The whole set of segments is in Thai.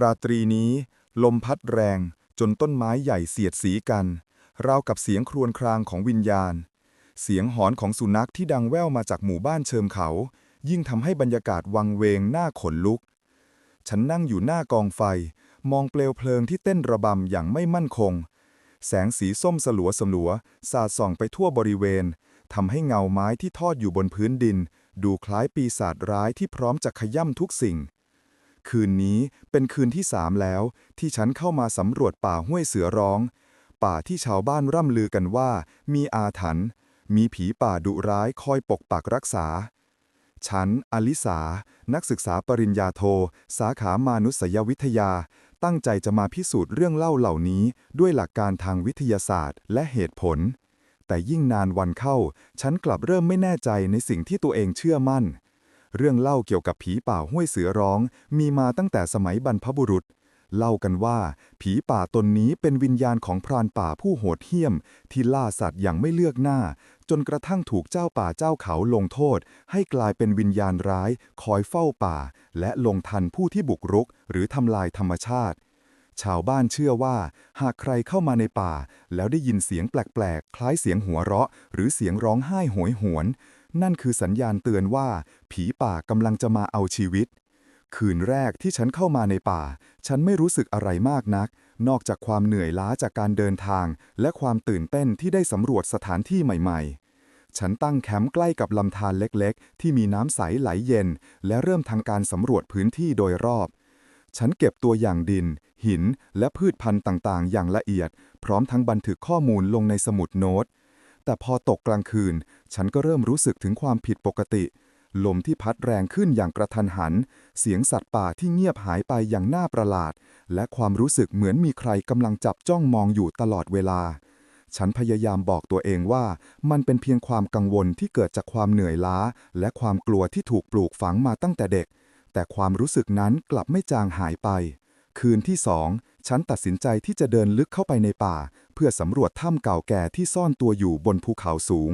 ราตรีนี้ ลมพัดแรง จนต้นไม้ใหญ่เสียดสีกัน ราวกับเสียงครวญครางของวิญญาณ เสียงหอนของสุนัขที่ดังแว่วมาจากหมู่บ้านเชิมเขา ยิ่งทำให้บรรยากาศวังเวงหน้าขนลุก ฉันนั่งอยู่หน้ากองไฟ มองเปลวเพลิงที่เต้นระบำอย่างไม่มั่นคง แสงสีส้มสลัวสลัวสาดส่องไปทั่วบริเวณทำให้เงาไม้ที่ทอดอยู่บนพื้นดิน ดูคล้ายปีศาจร้ายที่พร้อมจะขย่ำทุกสิ่ง คืนนี้เป็นคืนที่สามแล้ว ที่ฉันเข้ามาสำรวจป่าห้วยเสือร้อง ป่าที่ชาวบ้านร่ำลือกันว่า มีอาถรรพ์มีผีป่าดุร้ายคอยปกปักรักษา ฉัน อลิสา นักศึกษาปริญญาโท สาขามานุษยวิทยา ตั้งใจจะมาพิสูจน์เรื่องเล่าเหล่านี้ ด้วยหลักการทางวิทยาศาสตร์ และเหตุผล แต่ยิ่งนานวันเข้า ฉันกลับเริ่มไม่แน่ใจในสิ่งที่ตัวเองเชื่อมั่น เรื่องเล่าเกี่ยวกับผีป่าห้วยเสือร้อง มีมาตั้งแต่สมัยบรรพบุรุษ เล่ากันว่า ผีป่าตนนี้เป็นวิญญาณของพรานป่าผู้โหดเหี้ยม ที่ล่าสัตว์อย่างไม่เลือกหน้า จนกระทั่งถูกเจ้าป่าเจ้าเขาลงโทษ ให้กลายเป็นวิญญาณร้าย คอยเฝ้าป่า และลงทันผู้ที่บุกรุก หรือทำลายธรรมชาติชาวบ้านเชื่อว่า หากใครเข้ามาในป่า แล้วได้ยินเสียงแปลก ๆ คล้ายเสียงหัวเราะ หรือเสียงร้องไห้โหยหวน นั่นคือสัญญาณเตือนว่า ผีป่ากำลังจะมาเอาชีวิต คืนแรกที่ฉันเข้ามาในป่า ฉันไม่รู้สึกอะไรมากนัก นอกจากความเหนื่อยล้าจากการเดินทาง และความตื่นเต้นที่ได้สำรวจสถานที่ใหม่ ๆฉันตั้งแคมป์ใกล้กับลำธารเล็กๆ ที่มีน้ำใสไหลเย็น และเริ่มทำการสำรวจพื้นที่โดยรอบ ฉันเก็บตัวอย่างดิน หิน และพืชพันธุ์ต่างๆ อย่างละเอียด พร้อมทั้งบันทึกข้อมูลลงในสมุดโน้ต แต่พอตกกลางคืน ฉันก็เริ่มรู้สึกถึงความผิดปกติ ลมที่พัดแรงขึ้นอย่างกระทันหัน เสียงสัตว์ป่าที่เงียบหายไปอย่างน่าประหลาด และความรู้สึกเหมือนมีใครกำลังจับจ้องมองอยู่ตลอดเวลา ฉันพยายามบอกตัวเองว่า มันเป็นเพียงความกังวลที่เกิดจากความเหนื่อยล้า และความกลัวที่ถูกปลูกฝังมาตั้งแต่เด็ก แต่ความรู้สึกนั้นกลับไม่จางหายไป คืนที่สองฉันตัดสินใจที่จะเดินลึกเข้าไปในป่า เพื่อสำรวจถ้ำเก่าแก่ที่ซ่อนตัวอยู่บนภูเขาสูง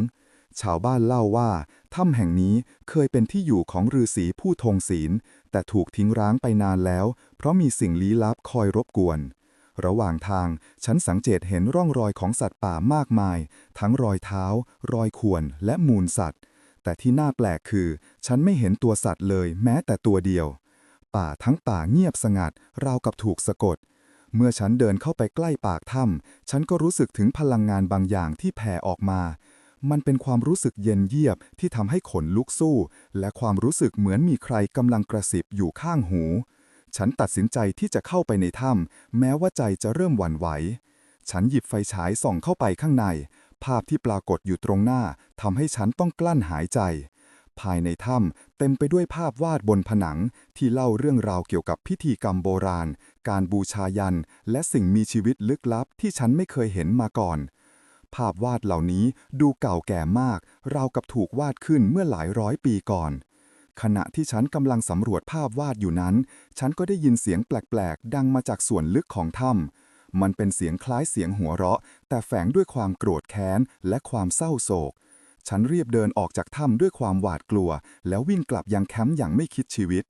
ชาวบ้านเล่าว่าถ้ำแห่งนี้เคยเป็นที่อยู่ของฤาษีผู้ทงศีล แต่ถูกทิ้งร้างไปนานแล้ว เพราะมีสิ่งลี้ลับคอยรบกวน ระหว่างทางฉันสังเกตเห็นร่องรอยของสัตว์ป่ามากมาย ทั้งรอยเท้า รอยข่วนและมูลสัตว์ แต่ที่น่าแปลกคือ ฉันไม่เห็นตัวสัตว์เลย แม้แต่ตัวเดียว ป่าทั้งป่าเงียบสงัด ราวกับถูกสะกด เมื่อฉันเดินเข้าไปใกล้ปากถ้ำฉันก็รู้สึกถึงพลังงานบางอย่างที่แผ่ออกมา มันเป็นความรู้สึกเย็นเยียบที่ทำให้ขนลุกสู้ และความรู้สึกเหมือนมีใครกำลังกระสิบอยู่ข้างหู ฉันตัดสินใจที่จะเข้าไปในถ้ำแม้ว่าใจจะเริ่มหวั่นไหว ฉันหยิบไฟฉายส่องเข้าไปข้างใน ภาพที่ปรากฏอยู่ตรงหน้าทำให้ฉันต้องกลั้นหายใจ ภายในถ้ำเต็มไปด้วยภาพวาดบนผนังที่เล่าเรื่องราวเกี่ยวกับพิธีกรรมโบราณ การบูชายัน และสิ่งมีชีวิตลึกลับที่ฉันไม่เคยเห็นมาก่อน ภาพวาดเหล่านี้ดูเก่าแก่มาก ราวกับถูกวาดขึ้นเมื่อหลายร้อยปีก่อน ขณะที่ฉันกำลังสำรวจภาพวาดอยู่นั้น ฉันก็ได้ยินเสียงแปลกๆ ดังมาจากส่วนลึกของถ้ำมันเป็นเสียงคล้ายเสียงหัวเราะ แต่แฝงด้วยความโกรธแค้นและความเศร้าโศก ฉันรีบเดินออกจากถ้ำด้วยความหวาดกลัว แล้ววิ่งกลับยังแคมป์อย่างไม่คิดชีวิต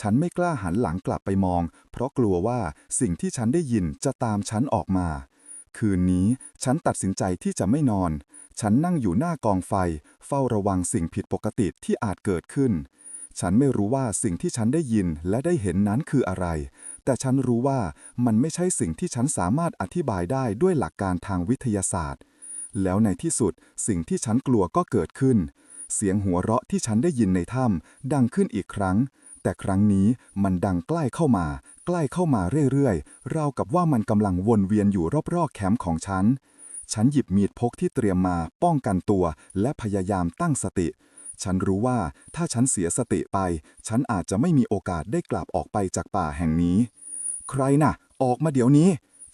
ฉันไม่กล้าหันหลังกลับไปมอง เพราะกลัวว่าสิ่งที่ฉันได้ยินจะตามฉันออกมา คืนนี้ฉันตัดสินใจที่จะไม่นอน ฉันนั่งอยู่หน้ากองไฟ เฝ้าระวังสิ่งผิดปกติที่อาจเกิดขึ้น ฉันไม่รู้ว่าสิ่งที่ฉันได้ยินและได้เห็นนั้นคืออะไร แต่ฉันรู้ว่ามันไม่ใช่สิ่งที่ฉันสามารถอธิบายได้ด้วยหลักการทางวิทยาศาสตร์ แล้วในที่สุดสิ่งที่ฉันกลัวก็เกิดขึ้น เสียงหัวเราะที่ฉันได้ยินในถ้ำดังขึ้นอีกครั้ง แต่ครั้งนี้มันดังใกล้เข้ามา ใกล้เข้ามาเรื่อยๆ ราวกับว่ามันกำลังวนเวียนอยู่รอบๆแคมป์ของฉัน ฉันหยิบมีดพกที่เตรียมมาป้องกันตัว และพยายามตั้งสติ ฉันรู้ว่าถ้าฉันเสียสติไป ฉันอาจจะไม่มีโอกาสได้กลับออกไปจากป่าแห่งนี้ ใครน่ะ ออกมาเดี๋ยวนี้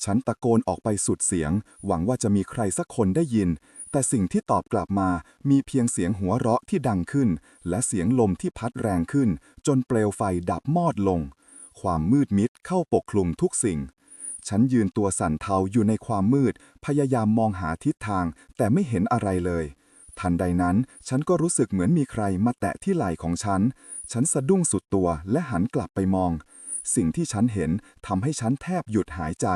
ฉันตะโกนออกไปสุดเสียง หวังว่าจะมีใครสักคนได้ยิน แต่สิ่งที่ตอบกลับมามีเพียงเสียงหัวเราะที่ดังขึ้น และเสียงลมที่พัดแรงขึ้น จนเปลวไฟดับมอดลง ความมืดมิดเข้าปกคลุมทุกสิ่ง ฉันยืนตัวสั่นเทาอยู่ในความมืด พยายามมองหาทิศทาง แต่ไม่เห็นอะไรเลย ทันใดนั้น ฉันก็รู้สึกเหมือนมีใครมาแตะที่ไหล่ของฉัน ฉันสะดุ้งสุดตัวและหันกลับไปมอง สิ่งที่ฉันเห็นทำให้ฉันแทบหยุดหายใจ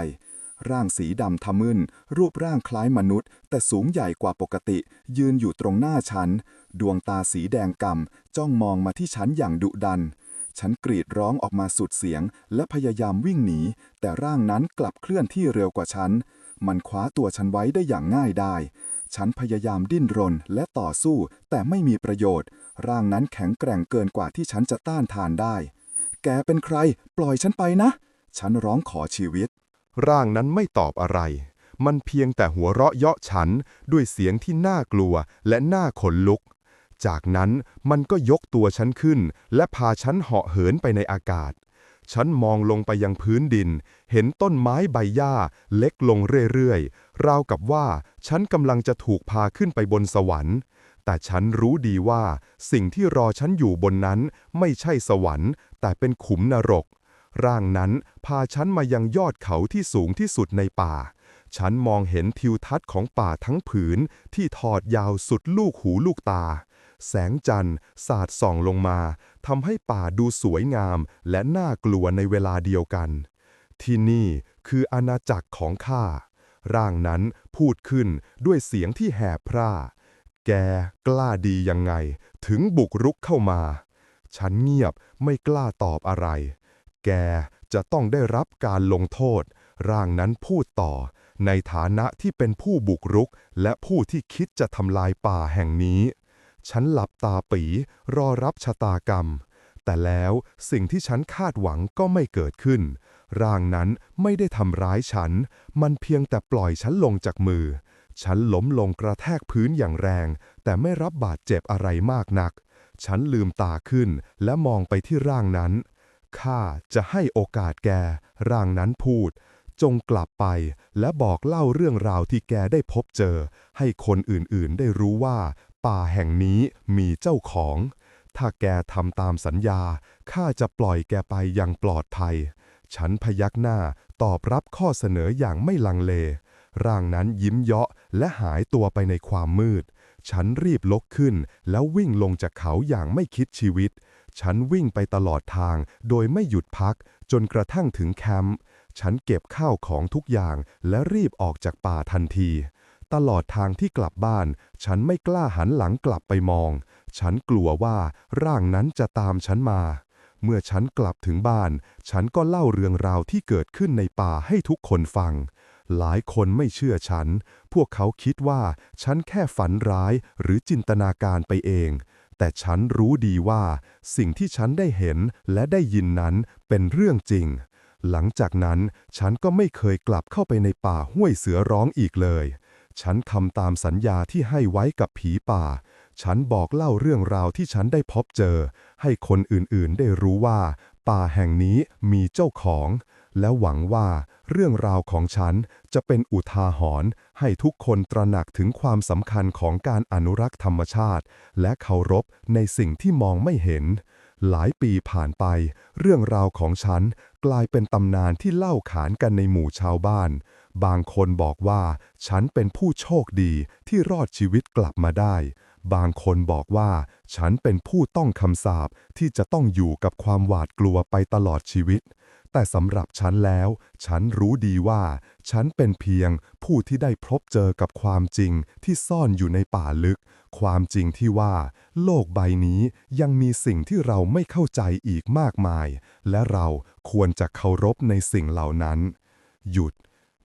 ร่างสีดำทะมึนรูปร่างคล้ายมนุษย์ แต่สูงใหญ่กว่าปกติ ยืนอยู่ตรงหน้าฉัน ดวงตาสีแดงกำจ้องมองมาที่ฉันอย่างดุดัน ฉันกรีดร้องออกมาสุดเสียง และพยายามวิ่งหนี แต่ร่างนั้นกลับเคลื่อนที่เร็วกว่าฉัน มันคว้าตัวฉันไว้ได้อย่างง่ายได้ ฉันพยายามดิ้นรนและต่อสู้ แต่ไม่มีประโยชน์ ร่างนั้นแข็งแกร่งเกินกว่าที่ฉันจะต้านทานได้ แกเป็นใคร ปล่อยฉันไปนะ ฉันร้องขอชีวิต ร่างนั้นไม่ตอบอะไร มันเพียงแต่หัวเราะเยาะฉันด้วยเสียงที่น่ากลัวและน่าขนลุก จากนั้นมันก็ยกตัวฉันขึ้น และพาฉันเหาะเหินไปในอากาศ ฉันมองลงไปยังพื้นดิน เห็นต้นไม้ใบหญ้าเล็กลงเรื่อยๆ ราวกับว่าฉันกำลังจะถูกพาขึ้นไปบนสวรรค์แต่ฉันรู้ดีว่าสิ่งที่รอฉันอยู่บนนั้นไม่ใช่สวรรค์ แต่เป็นขุมนรก ร่างนั้นพาฉันมายังยอดเขาที่สูงที่สุดในป่า ฉันมองเห็นทิวทัศน์ของป่าทั้งผืนที่ทอดยาวสุดลูกหูลูกตา แสงจันทร์สาดส่องลงมาทำให้ป่าดูสวยงามและน่ากลัวในเวลาเดียวกัน ที่นี่คืออาณาจักรของข้า ร่างนั้นพูดขึ้นด้วยเสียงที่แหบพร่า แกกล้าดียังไง ถึงบุกรุกเข้ามา ฉันเงียบไม่กล้าตอบอะไร แกจะต้องได้รับการลงโทษ ร่างนั้นพูดต่อ ในฐานะที่เป็นผู้บุกรุก และผู้ที่คิดจะทำลายป่าแห่งนี้ ฉันหลับตาปีรอรับชะตากรรม แต่แล้วสิ่งที่ฉันคาดหวังก็ไม่เกิดขึ้น ร่างนั้นไม่ได้ทำร้ายฉัน มันเพียงแต่ปล่อยฉันลงจากมือ ฉันล้มลงกระแทกพื้นอย่างแรง แต่ไม่รับบาดเจ็บอะไรมากนัก ฉันลืมตาขึ้นและมองไปที่ร่างนั้น ข้าจะให้โอกาสแก ร่างนั้นพูด จงกลับไปและบอกเล่าเรื่องราวที่แกได้พบเจอ ให้คนอื่นๆได้รู้ว่า ป่าแห่งนี้มีเจ้าของ ถ้าแกทำตามสัญญา ข้าจะปล่อยแกไปอย่างปลอดภัย ฉันพยักหน้าตอบรับข้อเสนออย่างไม่ลังเล ร่างนั้นยิ้มเยาะและหายตัวไปในความมืด ฉันรีบลุกขึ้นแล้ววิ่งลงจากเขาอย่างไม่คิดชีวิต ฉันวิ่งไปตลอดทางโดยไม่หยุดพักจนกระทั่งถึงแคมป์ ฉันเก็บข้าวของทุกอย่างและรีบออกจากป่าทันที ตลอดทางที่กลับบ้าน ฉันไม่กล้าหันหลังกลับไปมอง ฉันกลัวว่าร่างนั้นจะตามฉันมา เมื่อฉันกลับถึงบ้าน ฉันก็เล่าเรื่องราวที่เกิดขึ้นในป่าให้ทุกคนฟัง หลายคนไม่เชื่อฉัน พวกเขาคิดว่าฉันแค่ฝันร้ายหรือจินตนาการไปเอง แต่ฉันรู้ดีว่า สิ่งที่ฉันได้เห็นและได้ยินนั้นเป็นเรื่องจริง หลังจากนั้นฉันก็ไม่เคยกลับเข้าไปในป่าห้วยเสือร้องอีกเลย ฉันทำตามสัญญาที่ให้ไว้กับผีป่า ฉันบอกเล่าเรื่องราวที่ฉันได้พบเจอ ให้คนอื่นๆได้รู้ว่า ป่าแห่งนี้มีเจ้าของ และหวังว่าเรื่องราวของฉันจะเป็นอุทาหรณ์ให้ทุกคนตระหนักถึงความสำคัญของการอนุรักษ์ธรรมชาติ และเคารพในสิ่งที่มองไม่เห็น หลายปีผ่านไป เรื่องราวของฉันกลายเป็นตำนานที่เล่าขานกันในหมู่ชาวบ้าน บางคนบอกว่าฉันเป็นผู้โชคดีที่รอดชีวิตกลับมาได้ บางคนบอกว่า ฉันเป็นผู้ต้องคำสาปที่จะต้องอยู่กับความหวาดกลัวไปตลอดชีวิต แต่สำหรับฉันแล้ว ฉันรู้ดีว่า ฉันเป็นเพียงผู้ที่ได้พบเจอกับความจริงที่ซ่อนอยู่ในป่าลึก ความจริงที่ว่า โลกใบนี้ยังมีสิ่งที่เราไม่เข้าใจอีกมากมาย และเราควรจะเคารพในสิ่งเหล่านั้น หยุด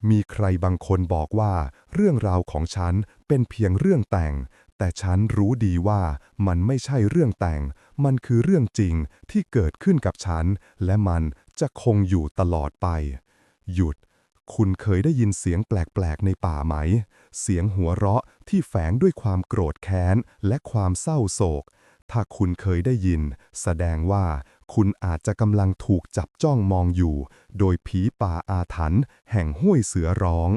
มีใครบางคนบอกว่า เรื่องราวของฉันเป็นเพียงเรื่องแต่ง แต่ฉันรู้ดีว่ามันไม่ใช่เรื่องแต่ง มันคือเรื่องจริงที่เกิดขึ้นกับฉัน และมันจะคงอยู่ตลอดไป หยุด คุณเคยได้ยินเสียงแปลกๆในป่าไหม เสียงหัวเราะที่แฝงด้วยความโกรธแค้นและความเศร้าโศก ถ้าคุณเคยได้ยิน แสดงว่าคุณอาจจะกำลังถูกจับจ้องมองอยู่ โดยผีป่าอาถรรพ์แห่งห้วยเสือร้อง